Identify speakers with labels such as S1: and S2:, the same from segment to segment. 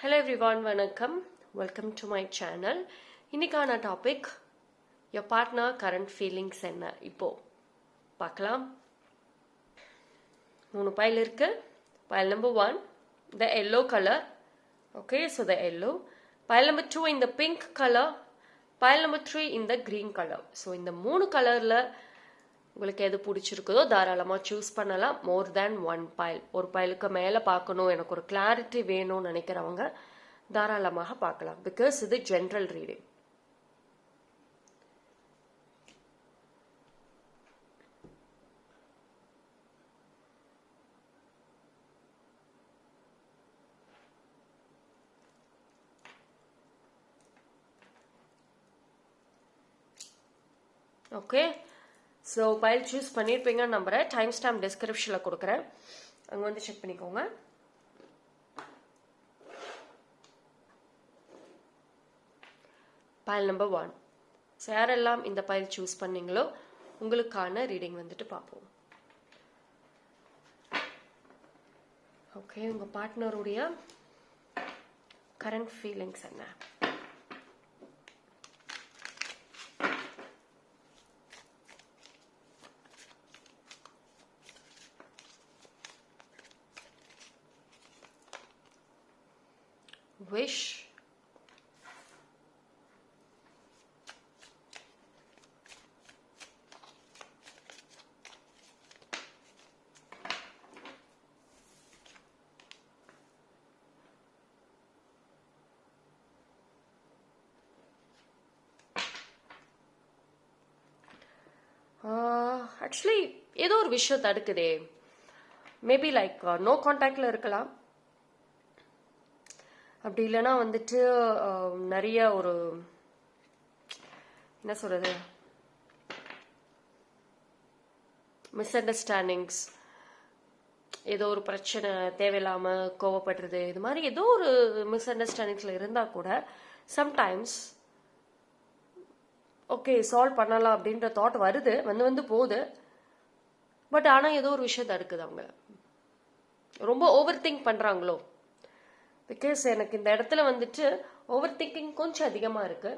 S1: Hello everyone வணக்கம். Welcome to my channel இன்னைக்கான topic your partner current feelings என்ன? இப்போ பார்க்கலாம். மூணு பைல் இருக்கு. Pile number one the yellow colour okay so the yellow pile number two இந்த pink colour pile number three இந்த green colour so இந்த மூணு கலரில் உங்களுக்கு எது பிடிச்சிருக்குதோ தாராளமாக சூஸ் பண்ணலாம். மோர் தேன் ஒன் பைல் ஒரு பைலுக்கு மேலே பார்க்கணும். எனக்கு ஒரு கிளாரிட்டி வேணும்னு நினைக்கிறவங்க தாராளமாக பார்க்கலாம். பிகாஸ் இது general reading okay so pile choose பண்ணியிருப்பீங்கன்னு நம்புறேன். டைம் ஸ்டாம்ப் டிஸ்கிரிப்ஷனில் கொடுக்குறேன். அங்கே வந்து செக் பண்ணிக்கோங்க. பைல் நம்பர் ஒன் ஸோ யாரெல்லாம் இந்த பைல் சூஸ் பண்ணீங்களோ உங்களுக்கான ரீடிங் வந்துட்டு பார்ப்போம். ஓகே உங்கள் பார்ட்னருடைய கரண்ட் ஃபீலிங்ஸ் என்ன? ஆக்சுவலி ஏதோ ஒரு விஷயம் தடுக்குதே. மேபி லைக் நோ காண்டாக்டில் இருக்கலாம். அப்படி இல்லைன்னா வந்துட்டு um, நிறைய ஒரு என்ன சொல்றது? மிஸ் அண்டர்ஸ்டாண்டிங்ஸ் ஏதோ ஒரு பிரச்சனை தேவையில்லாம கோவப்படுறது இது மாதிரி ஏதோ ஒரு மிஸ் அண்டர்ஸ்டாண்டிங்ஸ்ல இருந்தா கூட சம்டைம்ஸ் ஓகே சால்வ் பண்ணலாம் அப்படின்ற தாட் வருது. வந்து வந்து போகுது. பட் ஆனால் ஏதோ ஒரு விஷயம் தடுக்குது அவங்கள ரொம்ப ஓவர் திங்க் பண்ணுறாங்களோ பிகாஸ் எனக்கு இந்த இடத்துல வந்துட்டு ஓவர் திங்கிங் கொஞ்சம் அதிகமாக இருக்கு.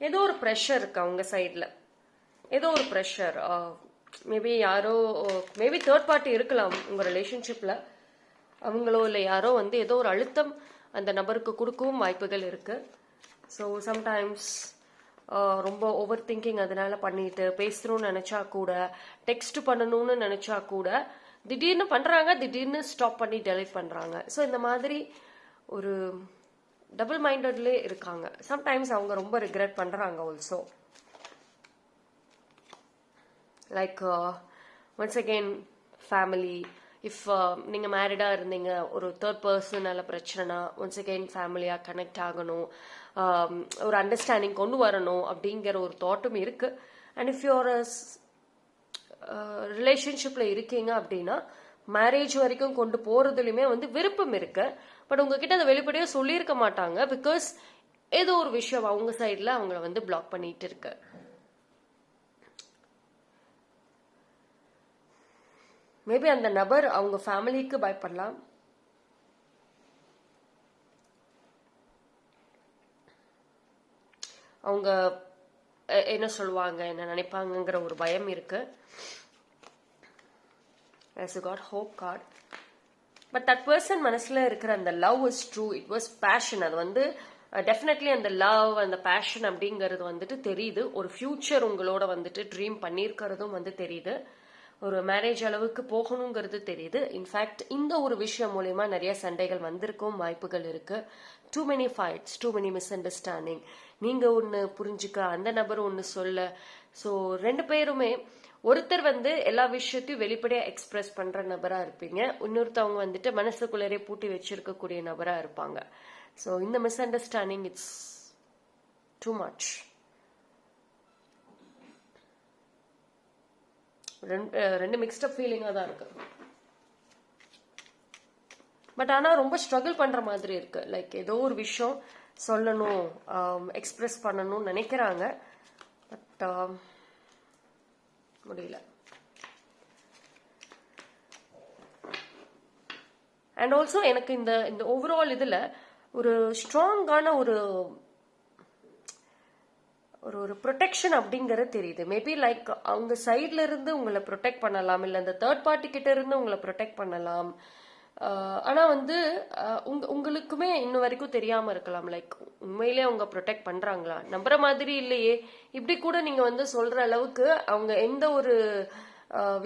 S1: ஏதோ ஒரு ப்ரெஷர் இருக்கு அவங்க சைடில் ஏதோ ஒரு ப்ரெஷர் மேபி uh, யாரோ மேபி தேர்ட் பார்ட்டி இருக்கலாம் உங்கள் ரிலேஷன்ஷிப்பில் அவங்களோ இல்லை யாரோ வந்து ஏதோ ஒரு அழுத்தம் அந்த நபருக்கு கொடுக்கவும் வாய்ப்புகள் இருக்குது ஸோ சம்டைம்ஸ் ரொம்ப ஓவர் திங்கிங் அதனால பண்ணிட்டு பேசணும்னு நினச்சா கூட டெக்ஸ்ட் பண்ணணும்னு நினச்சா கூட திடீர்னு பண்ணுறாங்க திடீர்னு ஸ்டாப் பண்ணி டெலிட் பண்ணுறாங்க ஸோ இந்த மாதிரி ஒரு டபுள் மைண்டட்லேயே இருக்காங்க. சம்டைம்ஸ் அவங்க ரொம்ப ரிக்ரெட் பண்ணுறாங்க also like once again family if நீங்கள் மேரிடாக இருந்தீங்க ஒரு தேர்ட் பர்சனால பிரச்சனைனா ஒன்ஸ் அகெயின் ஃபேமிலியாக கனெக்ட் ஆகணும். Um, ஒரு அண்டர்ஸ்டாண்டிங் கொண்டு வரணும் அப்படிங்கிற ஒரு தாட்டும் இருக்கு. அண்ட் இஃப் யூர் ரிலேஷன்ஷிப்பில் இருக்கீங்க அப்படின்னா மேரேஜ் வரைக்கும் கொண்டு போகிறதுலையுமே வந்து விருப்பம் இருக்கு. பட் உங்ககிட்ட அதை வெளிப்படையாக சொல்லியிருக்க மாட்டாங்க பிகாஸ் ஏதோ ஒரு விஷயம் அவங்க சைடில் அவங்கள வந்து பிளாக் பண்ணிட்டு இருக்கு. மேபி அந்த நபர் அவங்க ஃபேமிலிக்கு பயப்படலாம். அவங்க என்ன சொல்லுவாங்க என்ன நினைப்பாங்கங்கிற ஒரு பயம் இருக்கு. As got hope card but that person மனசுல இருக்கிற அந்த love is true it was passion அது வந்து டெஃபினெட்லி அந்த லவ் அந்த பேஷன் அப்படிங்கிறது வந்துட்டு தெரியுது. ஒரு ஃபியூச்சர் உங்களோட வந்துட்டு ட்ரீம் பண்ணியிருக்கிறதும் வந்து தெரியுது. ஒரு மேரேஜ் அளவுக்கு போகணுங்கிறது தெரியுது. இன்ஃபேக்ட் இந்த ஒரு விஷயம் மூலயமா நிறைய சண்டைகள் வந்திருக்கும் வாய்ப்புகள் இருக்கு. Too many fights too many misunderstanding நீங்க ஒன்று புரிஞ்சுக்க அந்த நபர் ஒன்று சொல்ல. ஸோ ரெண்டு பேருமே ஒருத்தர் வந்து எல்லா விஷயத்தையும் வெளிப்படையா எக்ஸ்பிரஸ் பண்ற நபரா இருப்பீங்க. இன்னொருத்தவங்க வந்துட்டு மனசுக்குள்ளரே பூட்டி வச்சிருக்கக்கூடிய நபரா இருப்பாங்க. ஸோ இந்த misunderstanding it's too much ரெண்டு ரெண்டு மிக்ஸ்டப் ஃபீலிங்காக தான் இருக்குது பட் ஆனால் ரொம்ப ஸ்ட்ரகிள் பண்ணுற மாதிரி இருக்குது லைக் ஏதோ ஒரு விஷயம் சொல்லணும் um, எக்ஸ்ப்ரெஸ் பண்ணணும்னு நினைக்கிறாங்க. பட் um, முடியல. அண்ட் ஆல்சோ எனக்கு இந்த இந்த ஓவரால் இதில் ஒரு ஸ்ட்ராங்கான ஒரு ஒரு ஒரு ப்ரொடெக்ஷன் அப்படிங்கறது தெரியுது. மேபி லைக் அவங்க சைட்ல இருந்து உங்களை ப்ரொடெக்ட் பண்ணலாம். இல்லை இந்த தேர்ட் பார்ட்டி கிட்ட இருந்து உங்களை ப்ரொடெக்ட் பண்ணலாம். ஆனால் ஆனா வந்து உங்க உங்களுக்குமே இன்ன வரைக்கும் தெரியாம இருக்கலாம். லைக் உண்மையிலே அவங்க ப்ரொடெக்ட் பண்றாங்களா? நம்புற மாதிரி இல்லையே. இப்படி கூட நீங்க வந்து சொல்ற அளவுக்கு அவங்க எந்த ஒரு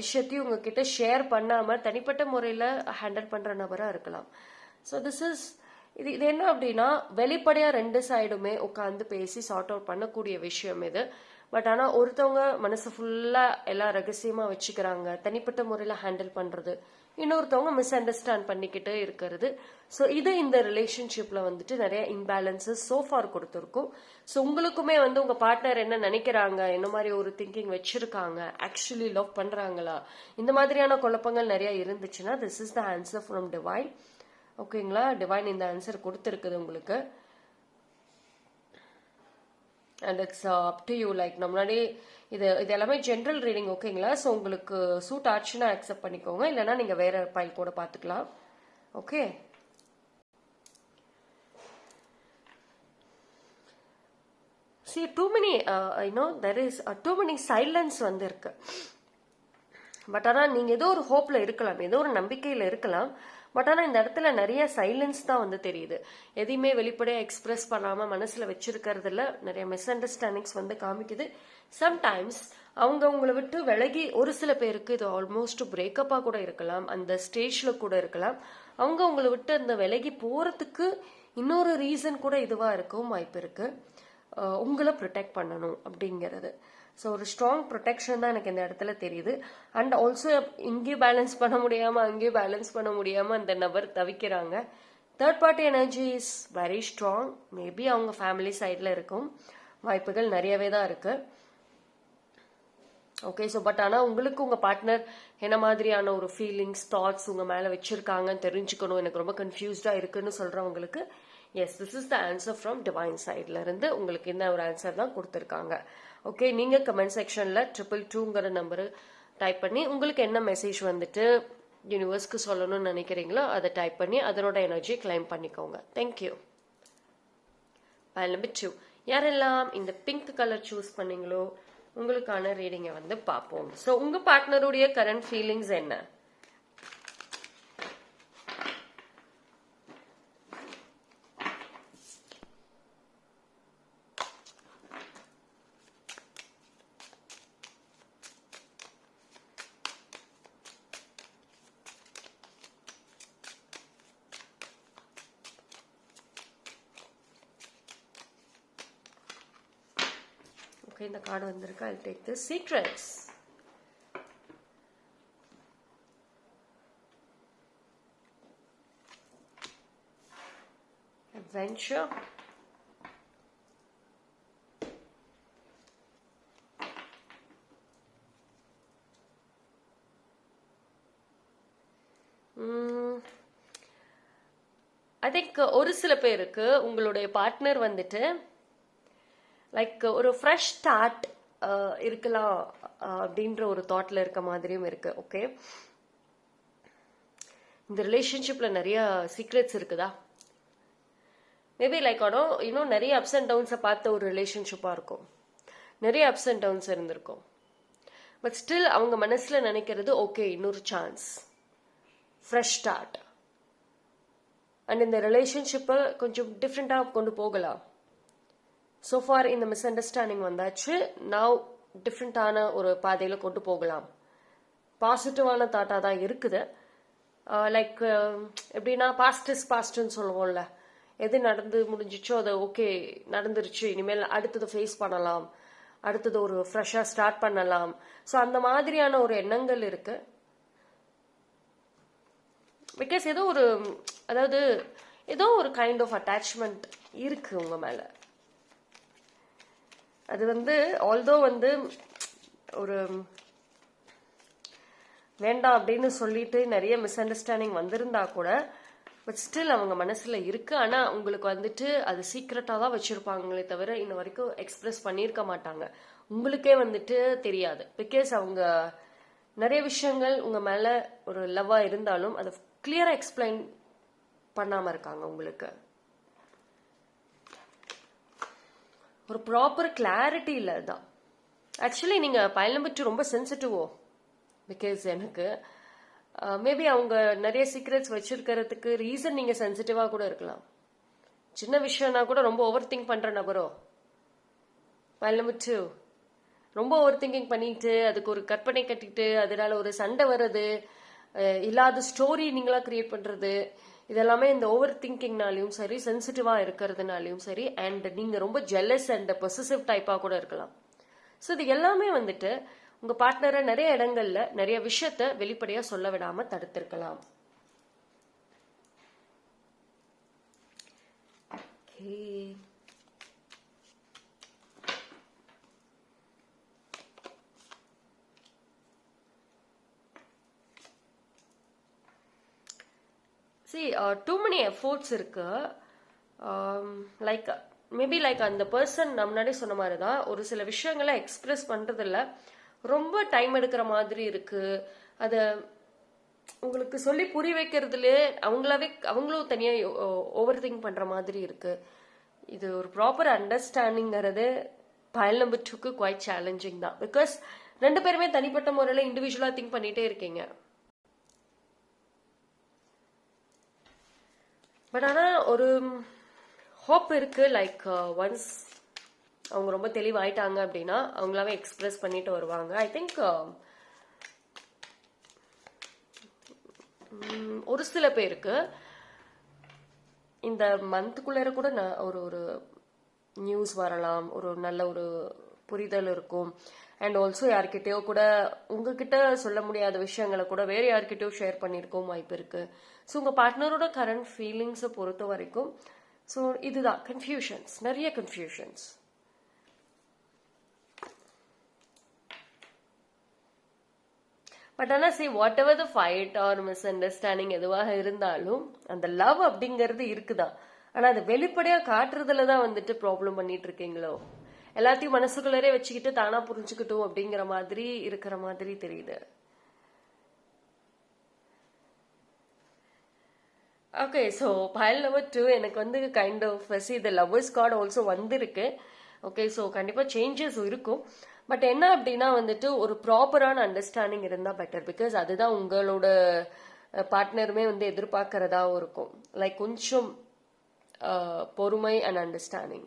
S1: விஷயத்தையும் உங்ககிட்ட ஷேர் பண்ணாம தனிப்பட்ட முறையில ஹேண்டில் பண்ற நபரா இருக்கலாம். ஸோ திஸ் இஸ் இது இது என்ன அப்படின்னா வெளிப்படையா ரெண்டு சைடுமே உட்காந்து பேசி சார்ட் அவுட் பண்ணக்கூடிய விஷயம் இது. பட் ஆனா ஒருத்தவங்க மனசு ஃபுல்லா எல்லாம் ரகசியமா வச்சுக்கிறாங்க தனிப்பட்ட முறையில ஹேண்டில் பண்றது இன்னொருத்தவங்க மிஸ் அண்டர்ஸ்டாண்ட் பண்ணிக்கிட்டு இருக்கிறது. ஸோ இது இந்த ரிலேஷன்ஷிப்ல வந்துட்டு நிறைய இம்பேலன்சஸ் சோஃபார் கொடுத்துருக்கும். ஸோ உங்களுக்குமே வந்து உங்க பார்ட்னர் என்ன நினைக்கிறாங்க என்ன மாதிரி ஒரு திங்கிங் வச்சிருக்காங்க ஆக்சுவலி லவ் பண்றாங்களா இந்த மாதிரியான குழப்பங்கள் நிறைய இருந்துச்சுன்னா this is the answer from divine ஓகேங்களா? டிவைன் இந்த ஆன்சர் கொடுத்துருக்குது உங்களுக்கு. And it's up to you like நம்ம முன்னாடி இது இது எல்லாமே ஜென்ரல் ரீடிங் ஓகேங்களா? ஸோ உங்களுக்கு சூட் ஆச்சுன்னா அக்செப்ட் பண்ணிக்கோங்க. இல்லைன்னா நீங்கள் வேற ஃபைல் கூட பார்த்துக்கலாம். Okay see too many you know there is too many silence வந்து இருக்கு பட் ஆனால் நீங்கள் ஏதோ ஒரு ஹோப்பில் இருக்கலாம். ஏதோ ஒரு நம்பிக்கையில் இருக்கலாம். பட் ஆனால் இந்த இடத்துல நிறைய சைலன்ஸ் தான் வந்து தெரியுது. எதையுமே வெளிப்படையாக எக்ஸ்பிரஸ் பண்ணாமல் மனசில் வச்சிருக்கிறதுல நிறைய மிஸ் அண்டர்ஸ்டாண்டிங்ஸ் வந்து காமிக்குது. சம்டைம்ஸ் அவங்க அவங்கள விட்டு விலகி ஒரு சில பேருக்கு இது ஆல்மோஸ்ட் பிரேக்கப்பாக கூட இருக்கலாம். அந்த ஸ்டேஜில் கூட இருக்கலாம். அவங்க அவங்கள விட்டு அந்த விலகி போகிறதுக்கு இன்னொரு ரீசன் கூட இதுவாக இருக்கவும் வாய்ப்பு இருக்குது உங்களை ப்ரொடெக்ட் பண்ணணும் அப்படிங்கிறது. ஸோ ஒரு ஸ்ட்ராங் ப்ரொடெக்ஷன் தான் எனக்கு இந்த இடத்துல தெரியுது. அண்ட் ஆல்சோ இங்கேயும் பேலன்ஸ் பண்ண முடியாமல் அங்கேயும் பேலன்ஸ் பண்ண முடியாமல் அந்த நபர் தவிக்கிறாங்க. Third party energy is very strong maybe அவங்க ஃபேமிலி சைடில் இருக்கும். வாய்ப்புகள் நிறையவே தான் இருக்கு. ஓகே ஸோ பட் ஆனால் உங்களுக்கு உங்கள் பார்ட்னர் என்ன மாதிரியான ஒரு ஃபீலிங்ஸ் தாட்ஸ் உங்கள் மேலே வச்சுருக்காங்கன்னு தெரிஞ்சுக்கணும். எனக்கு ரொம்ப கன்ஃபியூஸ்டாக இருக்குன்னு சொல்கிறவங்களுக்கு yes this is the answer from divine சைட்ல இருந்து உங்களுக்கு என்ன ஒரு ஆன்சர் தான் கொடுத்துருக்காங்க. ஓகே நீங்கள் கமெண்ட் செக்ஷனில் ட்ரிபிள் டூங்கிற நம்பரு டைப் பண்ணி உங்களுக்கு என்ன மெசேஜ் வந்துட்டு யூனிவர்ஸ்க்கு சொல்லணும்னு நினைக்கிறீங்களோ அதை டைப் பண்ணி அதனோட எனர்ஜியை கிளைம் பண்ணிக்கோங்க. தேங்க்யூ நம்பர் டூ யாரெல்லாம் இந்த பிங்க் கலர் சூஸ் பண்ணீங்களோ உங்களுக்கான ரீடிங்கை வந்து பார்ப்போம். ஸோ உங்கள் பார்ட்னருடைய கரண்ட் ஃபீலிங்ஸ் என்ன ஓகே இந்த கார்டு வந்திருக்கு. I take the secrets adventure. Hmm. I think ஒரு சில பேருக்கு உங்களுடைய பார்ட்னர் வந்துட்டு லைக் ஒரு ஃப்ரெஷ் ஸ்டார்ட் uh, இருக்கலாம் uh, அப்படின்ற ஒரு தாட்ல இருக்க மாதிரியும் இருக்கு ஓகே இந்த ரிலேஷன்ஷிப்ல நிறைய சீக்ரெட்ஸ் இருக்குதா? மேபி லைக் ஆனோ இன்னும் நிறைய அப்ஸ் அண்ட் டவுன்ஸை பார்த்த ஒரு ரிலேஷன்ஷிப்பாக இருக்கும். நிறைய அப்ஸ் அண்ட் டவுன்ஸ் இருந்திருக்கும். பட் ஸ்டில் அவங்க மனசில் நினைக்கிறது ஓகே இன்னொரு சான்ஸ் ஃப்ரெஷ் ஸ்டார்ட் அண்ட் இந்த ரிலேஷன்ஷிப்பை கொஞ்சம் டிஃப்ரெண்ட்டாக கொண்டு போகலாம். ஸோ ஃபார் இந்த மிஸ் அண்டர்ஸ்டாண்டிங் வந்தாச்சு நான் டிஃப்ரெண்ட்டான ஒரு பாதையில் கொண்டு போகலாம். பாசிட்டிவான தாட்டாக தான் இருக்குது. Uh, லைக் um, எப்படின்னா பாஸ்ட் இஸ் பாஸ்ட்னு சொல்லுவோம்ல. எது நடந்து முடிஞ்சிச்சோ அதை ஓகே நடந்துருச்சு. இனிமேல் அடுத்தது ஃபேஸ் பண்ணலாம். அடுத்தது ஒரு ஃப்ரெஷ்ஷாக ஸ்டார்ட் பண்ணலாம். ஸோ அந்த மாதிரியான ஒரு எண்ணங்கள் இருக்கு. பிகாஸ் ஏதோ ஒரு அதாவது ஏதோ ஒரு கைண்ட் ஆஃப் அட்டாச்மெண்ட் இருக்கு உங்க மேலே. அது வந்து ஆல்தோ வந்து ஒரு வேண்டாம் அப்படின்னு சொல்லிட்டு நிறைய மிஸ் அண்டர்ஸ்டாண்டிங் வந்திருந்தா கூட பட் ஸ்டில் அவங்க மனசுல இருக்கு. ஆனா உங்களுக்கு வந்துட்டு அது சீக்ரெட்டாக தான் வச்சிருப்பாங்களே தவிர இன்ன வரைக்கும் எக்ஸ்பிரஸ் பண்ணியிருக்க மாட்டாங்க. உங்களுக்கே வந்துட்டு தெரியாது. பிகாஸ் அவங்க நிறைய விஷயங்கள் உங்க மேல ஒரு லவ்வா இருந்தாலும் அதை கிளியரா எக்ஸ்பிளைன் பண்ணாம இருக்காங்க உங்களுக்கு. ஒரு ப்ராப்பர் கிளாரிட்டி இல்லை தான் ஆக்சுவலி நீங்கள் பயல் நம்பர் டூ ரொம்ப சென்சிட்டிவோ பிகாஸ் எனக்கு uh, மேபி அவங்க நிறைய சீக்ரெட்ஸ் வச்சிருக்கிறதுக்கு ரீசன் நீங்கள் சென்சிட்டிவாக கூட இருக்கலாம். சின்ன விஷயம்னா கூட ரொம்ப ஓவர் திங்க் பண்ணுற நபரோ? பயல் நம்பர் டூ ரொம்ப ஓவர் திங்கிங் பண்ணிட்டு அதுக்கு ஒரு கற்பனை கட்டிட்டு அதனால ஒரு சண்டை வர்றது இல்லாத ஸ்டோரி நீங்களா கிரியேட் பண்ணுறது இதெல்லாமே இந்த ஓவர் திங்கிங்னாலையும் சரி சென்சிட்டிவாக இருக்கிறதுனாலையும் சரி அண்ட் நீங்கள் ரொம்ப ஜெல்லஸ் அண்ட் பொசசிவ் டைப்பாக கூட இருக்கலாம் ஸோ இது எல்லாமே வந்துட்டு உங்கள் பார்ட்னரை நிறைய இடங்கள்ல நிறைய விஷயத்த வெளிப்படையாக சொல்ல விடாமல் தடுத்திருக்கலாம் Okay. See too many efforts இருக்கு. லைக் மேபி லைக் அந்த பர்சன் நம்ம முன்னாடி சொன்ன மாதிரி தான் ஒரு சில விஷயங்களை எக்ஸ்பிரஸ் பண்றதில்ல. ரொம்ப டைம் எடுக்கிற மாதிரி இருக்கு. அதை உங்களுக்கு சொல்லி புரிய வைக்கிறதுல அவங்களாவே அவங்களும் தனியா ஓவர் திங்க் பண்ற மாதிரி இருக்கு. இது ஒரு ப்ராப்பர் அண்டர்ஸ்டாண்டிங்கிறது பயல் நம்பர் டூக்கு குவைட் சேலஞ்சிங் தான். பிகாஸ் ரெண்டு பேருமே தனிப்பட்ட முறையில் இண்டிவிஜுவலாக திங்க் பண்ணிகிட்டே இருக்கீங்க. பட் ஆனால் ஒரு ஹோப் இருக்கு. லைக் ஒன்ஸ் uh, அவங்க ரொம்ப தெளிவாயிட்டாங்க அப்படின்னா அவங்களாவே எக்ஸ்பிரஸ் பண்ணிட்டு வருவாங்க. ஐ திங்க் uh, ஒரு சில பேருக்கு இந்த மந்த்துக்குள்ளே கூட நான் ஒரு ஒரு நியூஸ் வரலாம். ஒரு நல்ல ஒரு புரிதல் இருக்கும். அண்ட் ஆல்சோ யார்கிட்டயோ கூட உங்ககிட்ட சொல்ல முடியாத விஷயங்களை கூட வேற யார்கிட்டயோ ஷேர் பண்ணியிருக்கோம் வாய்ப்பு இருக்குது ஸோ உங்கள் பார்ட்னரோட கரண்ட் ஃபீலிங்ஸை பொறுத்த வரைக்கும் ஸோ இதுதான் கன்ஃபியூஷன்ஸ் நிறைய கன்ஃபியூஷன்ஸ் பட் ஆனால் see whatever the fight or misunderstanding எதுவாக இருந்தாலும் அந்த லவ் அப்படிங்கிறது இருக்குதான். ஆனால் அது வெளிப்படையாக காட்டுறதுல தான் வந்துட்டு ப்ராப்ளம் பண்ணிட்டு இருக்கீங்களோ எல்லாத்தையும் மனசுக்குள்ளரே வச்சுக்கிட்டு தானா புரிஞ்சுக்கிட்டோம் அப்படிங்கிற மாதிரி இருக்கிற மாதிரி தெரியுது. Okay so pile number two எனக்கு வந்து kind of see the lovers card also வந்திருக்கு. ஓகே ஸோ கண்டிப்பாக சேஞ்சஸ் இருக்கும். பட் என்ன அப்படின்னா வந்துட்டு ஒரு ப்ராப்பரான அண்டர்ஸ்டாண்டிங் இருந்தால் பெட்டர் பிகாஸ் அதுதான் உங்களோட பார்ட்னருமே வந்து எதிர்பார்க்கறதாகவும் இருக்கும். லைக் கொஞ்சம் பொறுமை and understanding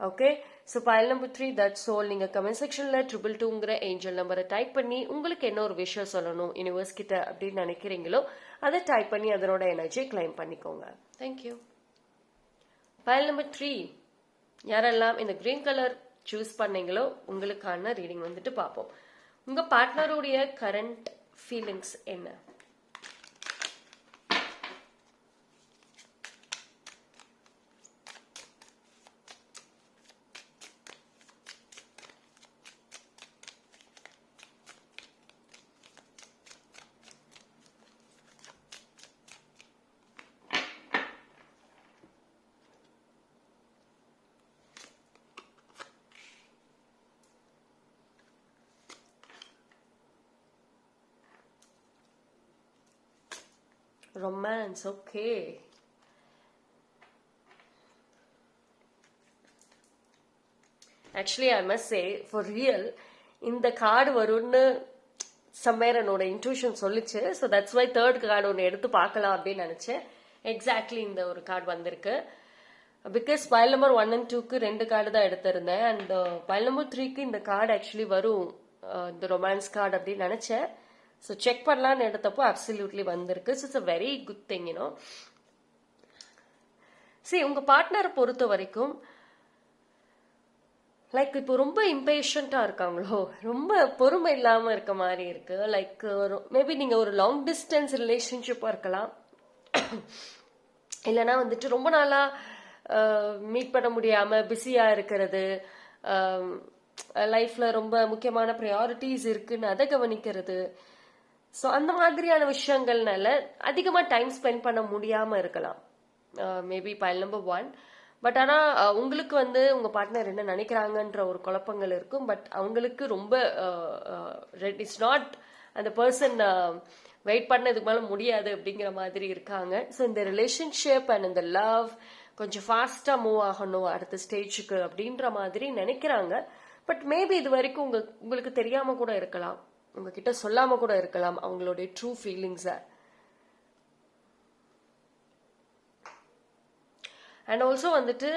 S1: okay so pile number three that's all நீங்கள் கமெண்ட் செக்ஷனில் ட்ரிபிள் டூங்கிற ஏஞ்சல் நம்பரை டைப் பண்ணி உங்களுக்கு என்ன ஒரு விஷயம் சொல்லணும் யூனிவர்ஸ் கிட்ட அப்படின்னு நினைக்கிறீங்களோ அதை டைப் பண்ணி அதனோட எனர்ஜியை கிளைம் பண்ணிக்கோங்க. தேங்க்யூ பயல் நம்பர் த்ரீ யாரெல்லாம் இந்த கிரீன் கலர் சூஸ் பண்ணீங்களோ உங்களுக்கான ரீடிங் வந்துட்டு பார்ப்போம். உங்க பார்ட்னருடைய கரண்ட் ஃபீலிங்ஸ் என்ன? Romance okay actually I must say for real இந்த கார்டு வரும்னு சம்மேர் என்னோட இன்ட்யூஷன் சொல்லிச்சு. So that's why third card ஒன்று எடுத்து பார்க்கலாம் அப்படின்னு நினச்சேன். எக்ஸாக்ட்லி இந்த ஒரு கார்டு வந்திருக்கு. Because pile number one and டூக்கு ரெண்டு கார்டு தான் எடுத்திருந்தேன். அண்ட் பயல் நம்பர் த்ரீக்கு இந்த கார்டு ஆக்சுவலி வரும். Uh, இந்த ரொமான்ஸ் கார்டு அப்படின்னு நினச்சேன். ஸோ செக் பண்ணலான்னு எடுத்தப்போ அப்சல்யூட்லி வந்திருக்கு. So it's a very good thing you know சரி உங்கள் பார்ட்னரை பொறுத்த வரைக்கும் லைக் இப்போ ரொம்ப இம்பேஷண்ட்டாக இருக்காங்களோ ரொம்ப பொறுமை இல்லாமல் இருக்க மாதிரி இருக்கு. லைக் ஒரு மேபி நீங்கள் ஒரு லாங் டிஸ்டன்ஸ் ரிலேஷன்ஷிப்பாக இருக்கலாம். இல்லைன்னா வந்துட்டு ரொம்ப நாளாக மீட் பண்ண முடியாமல் பிஸியாக இருக்கிறது லைஃப்பில் ரொம்ப முக்கியமான ப்ரையாரிட்டிஸ் இருக்குன்னு அதை கவனிக்கிறது. ஸோ அந்த மாதிரியான விஷயங்கள்னால அதிகமாக டைம் ஸ்பெண்ட் பண்ண முடியாமல் இருக்கலாம். Maybe pile number one but ஆனால் உங்களுக்கு வந்து உங்கள் பார்ட்னர் என்ன நினைக்கிறாங்கன்ற ஒரு குழப்பங்கள் இருக்கும். பட் அவங்களுக்கு ரொம்ப ரெட் இட்ஸ் நாட் அந்த பர்சன் வெயிட் uh, பண்ணதுக்கு மேலே முடியாது அப்படிங்கிற மாதிரி இருக்காங்க. ஸோ இந்த ரிலேஷன்ஷிப் அண்ட் இந்த லவ் கொஞ்சம் ஃபாஸ்ட்டாக மூவ் ஆகணும் அடுத்த ஸ்டேஜுக்கு அப்படின்ற மாதிரி நினைக்கிறாங்க. பட் மேபி இது வரைக்கும் உங்க உங்களுக்கு தெரியாமல் கூட இருக்கலாம். உங்ககிட்ட சொல்லாம கூட இருக்கலாம் அவங்களுடைய ட்ரூ ஃபீலிங்ஸை அண்ட் ஆல்சோ வந்துட்டு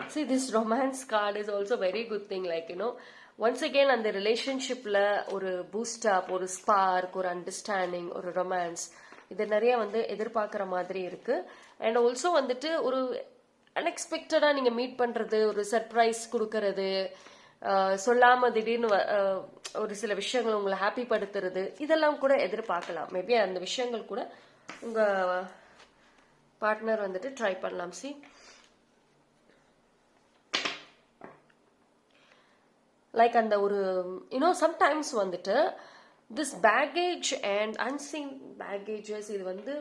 S1: see this romance card is also very good thing like you know once again அந்த ரிலேஷன்ஷிப்பில் ஒரு பூஸ்ட் அப் ஒரு ஸ்பார்க் ஒரு அண்டர்ஸ்டாண்டிங் ஒரு ரொமான்ஸ் இது நிறைய வந்து எதிர்பார்க்குற மாதிரி இருக்குது அண்ட் ஆல்சோ வந்துட்டு ஒரு அன்எக்ஸ்பெக்டடாக நீங்கள் மீட் பண்ணுறது ஒரு சர்ப்ரைஸ் கொடுக்கறது சொல்லாம திடீர்னு வ- ஒரு சில விஷயங்கள் உங்களை ஹாப்பி படுத்துறது இதெல்லாம் கூட எதிர்பார்க்கலாம். மேபி அந்த விஷயங்கள் கூட உங்க பார்ட்னர் வந்துட்டு ட்ரை பண்ணலாம். சி லைக் அந்த ஒரு யூனோ சம்டைம்ஸ் வந்துட்டு this baggage and unseen baggages இது வந்து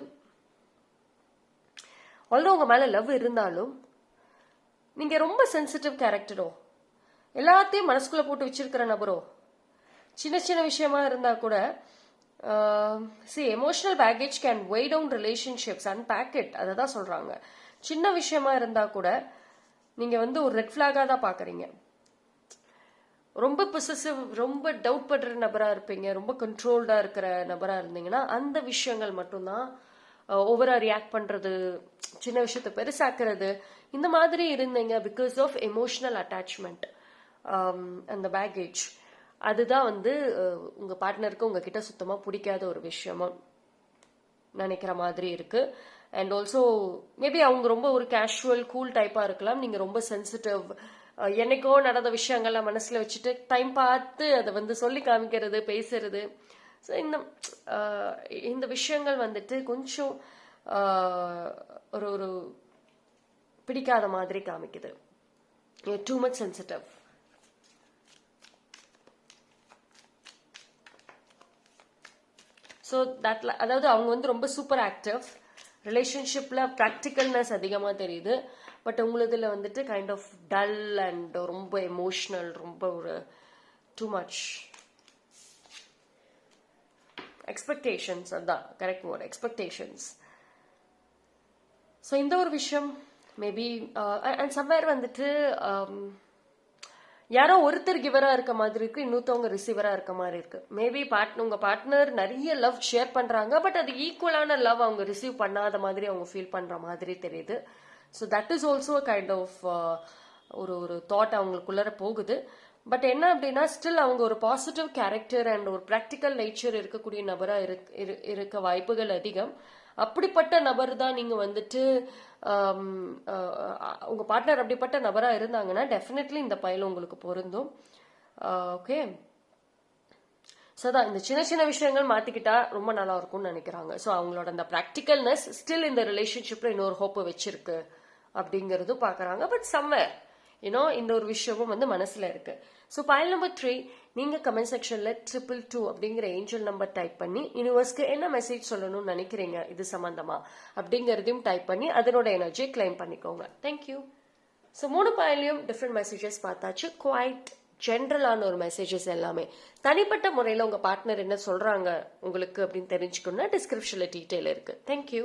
S1: ஆல்ரோ உங்க மேல லவ் இருந்தாலும் நீங்க ரொம்ப சென்சிட்டிவ் கேரக்டரோ எல்லாத்தையும் மனசுக்குள்ள போட்டு வச்சிருக்கிற நபரோ? சின்ன சின்ன விஷயமா இருந்தா கூட see emotional baggage can weigh down relationships unpack it அதை தான் சொல்றாங்க. சின்ன விஷயமா இருந்தா கூட நீங்க வந்து ஒரு ரெட் ஃபிளாகா தான் பாக்குறீங்க. ரொம்ப பொசசிவ் ரொம்ப டவுட் படுற நபரா இருப்பீங்க. ரொம்ப கண்ட்ரோல்டா இருக்கிற நபரா இருந்தீங்கன்னா அந்த விஷயங்கள் மட்டும்தான் ஓவரா ரியாக்ட் பண்றது சின்ன விஷயத்தை பெருசாக்குறது இந்த மாதிரி இருந்தீங்க because of emotional attachment Um, அந்த பேக்கேஜ் அதுதான் வந்து உங்கள் உங்க பார்ட்னருக்கு உங்ககிட்ட சுத்தமா பிடிக்காத ஒரு விஷயமா நினைக்கிற மாதிரி இருக்கு. அண்ட் ஆல்சோ மேபி அவங்க ரொம்ப ஒரு கேஷுவல் கூல் டைப்பா இருக்கலாம். நீங்க ரொம்ப சென்சிட்டிவ் uh, என்னைக்கோ நடந்த விஷயங்கள்லாம் மனசுல வச்சுட்டு டைம் பார்த்து அதை வந்து சொல்லி காமிக்கிறது பேசுறது. ஸோ இந்த uh, இந்த விஷயங்கள் வந்துட்டு கொஞ்சம் ஒரு ஒரு பிடிக்காத மாதிரி காமிக்குது. டூ மச் சென்சிட்டிவ் ஸோ தட்ல அதாவது அவங்க வந்து ரொம்ப சூப்பர் ஆக்டிவ் ரிலேஷன்ஷிப்பில் ப்ராக்டிக்கல்னஸ் அதிகமாக தெரியுது. பட் உங்களுதில் வந்துட்டு கைண்ட் ஆஃப் டல் அண்ட் ரொம்ப எமோஷ்னல் ரொம்ப ஒரு டூ மச் எக்ஸ்பெக்டேஷன்ஸ் அதான் கரெக்ட் வேர்ட் எக்ஸ்பெக்டேஷன்ஸ் ஸோ இந்த ஒரு விஷயம் மேபி அண்ட் சம்வேர் வந்துட்டு um, யாரோ ஒருத்தர் கிவரா இருக்க மாதிரி இருக்கு இன்னொருத்தவங்க ரிசீவரா இருக்க மாதிரி இருக்கு. மேபி பார்ட் உங்க பார்ட்னர் நிறைய லவ் ஷேர் பண்றாங்க பட் அது ஈக்குவலான லவ் அவங்க ரிசீவ் பண்ணாத மாதிரி அவங்க ஃபீல் பண்ற மாதிரி தெரியுது. So that is also kind of ஒரு ஒரு தாட் அவங்களுக்குள்ளார போகுது. பட் என்ன அப்படின்னா ஸ்டில் அவங்க ஒரு பாசிட்டிவ் கேரக்டர் அண்ட் ஒரு ப்ராக்டிக்கல் நேச்சர் இருக்கக்கூடிய நபராக இருக்- இரு- இருக்க வாய்ப்புகள் அதிகம். அப்படிப்பட்ட நபர் தான் நீங்கள் வந்துட்டு உங்கள் பார்ட்னர் அப்படிப்பட்ட நபராக இருந்தாங்கன்னா டெஃபினெட்லி இந்த பயில் உங்களுக்கு பொருந்தும். ஓகே ஸோ தான் இந்த சின்ன சின்ன விஷயங்கள் மாற்றிக்கிட்டா ரொம்ப நல்லா இருக்கும்னு நினைக்கிறாங்க. ஸோ அவங்களோட அந்த ப்ராக்டிக்கல்னஸ் ஸ்டில் இந்த ரிலேஷன்ஷிப்பில் இன்னொரு ஹோப்பை வச்சிருக்கு அப்படிங்கிறதும் பார்க்குறாங்க. பட் சம்வேர் யூனோ இந்த ஒரு விஷயமும் வந்து மனசுல இருக்கு. ஸோ பயல் நம்பர் த்ரீ நீங்க கமெண்ட் செக்ஷன்ல ட்ரிபிள் டூ அப்படிங்கிற ஏஞ்சல் நம்பர் டைப் பண்ணி யூனிவர்ஸ்க்கு என்ன மெசேஜ் சொல்லணும்னு நினைக்கிறீங்க? இது சம்பந்தமா? அப்படிங்கறதையும் டைப் பண்ணி அதனோட எனர்ஜியை கிளைம் பண்ணிக்கோங்க. தேங்க்யூ ஸோ மூணு பாயிலையும் டிஃப்ரெண்ட் மெசேஜஸ் பார்த்தாச்சு. குவாய்ட் ஜென்ரலான ஒரு மெசேஜஸ் எல்லாமே. தனிப்பட்ட முறையில் உங்கள் பார்ட்னர் என்ன சொல்கிறாங்க உங்களுக்கு அப்படின்னு தெரிஞ்சுக்கணும்னா டிஸ்கிரிப்ஷனில் டீட்டெயில் இருக்குது தேங்க்யூ